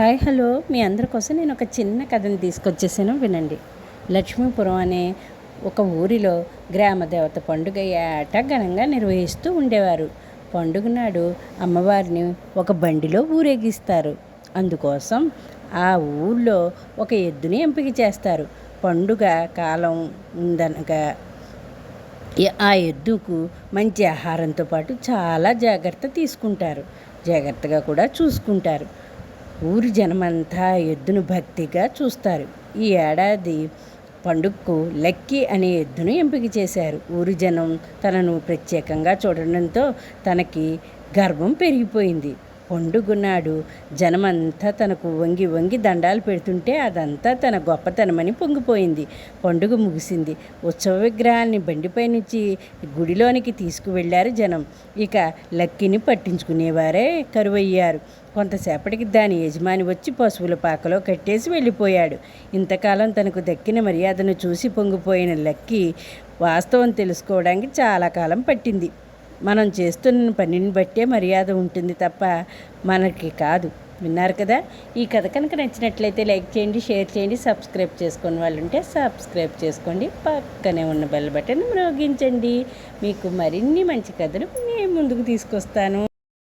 Hi hello. మీ అందరి కోసం నేను ఒక చిన్న కథను తీసుకొచ్చేసాను. వినండి. లక్ష్మీపురం అనే ఒక ఊరిలో గ్రామదేవత పండుగ ఏటా ఘనంగా నిర్వహిస్తూ ఉండేవారు. పండుగ నాడు అమ్మవారిని ఒక బండిలో ఊరేగిస్తారు. అందుకోసం ఆ ఊళ్ళో ఒక ఎద్దుని ఎంపిక చేస్తారు. పండుగ కాలం ఉందనగా ఆ ఎద్దుకు మంచి ఆహారంతో పాటు చాలా జాగ్రత్త తీసుకుంటారు. జాగ్రత్తగా కూడా చూసుకుంటారు. ఊరి జనమంతా ఎద్దును భక్తిగా చూస్తారు. ఈ ఏడాది పండుగకు లక్కీ అనే ఎద్దును ఎంపిక చేశారు. ఊరి జనం తనను ప్రత్యేకంగా చూడడంతో తనకి గర్వం పెరిగిపోయింది. పండుగ నాడు జనమంతా తనకు వంగి వంగి దండాలు పెడుతుంటే అదంతా తన గొప్పతనమని పొంగిపోయింది. పండుగ ముగిసింది. ఉత్సవ విగ్రహాన్ని బండిపై నుంచి గుడిలోనికి తీసుకువెళ్ళారు జనం. ఇక లక్కిని పట్టించుకునేవారే కరువయ్యారు. కొంతసేపటికి దాని యజమాని వచ్చి పశువుల పాకలో కట్టేసి వెళ్ళిపోయాడు. ఇంతకాలం తనకు దక్కిన మర్యాదను చూసి పొంగిపోయిన లక్కీ వాస్తవం తెలుసుకోవడానికి చాలా కాలం పట్టింది. మనం చేస్తున్న పనిని బట్టే మర్యాద ఉంటుంది తప్ప మనకి కాదు. విన్నారు కదా? ఈ కథ కనుక నచ్చినట్లయితే లైక్ చేయండి షేర్ చేయండి సబ్స్క్రైబ్ చేసుకుని వాళ్ళు ఉంటే సబ్స్క్రైబ్ చేసుకోండి. పక్కనే ఉన్న బెల్ బటన్ మ్రోగించండి. మీకు మరిన్ని మంచి కథలు నేను ముందుకు తీసుకొస్తాను.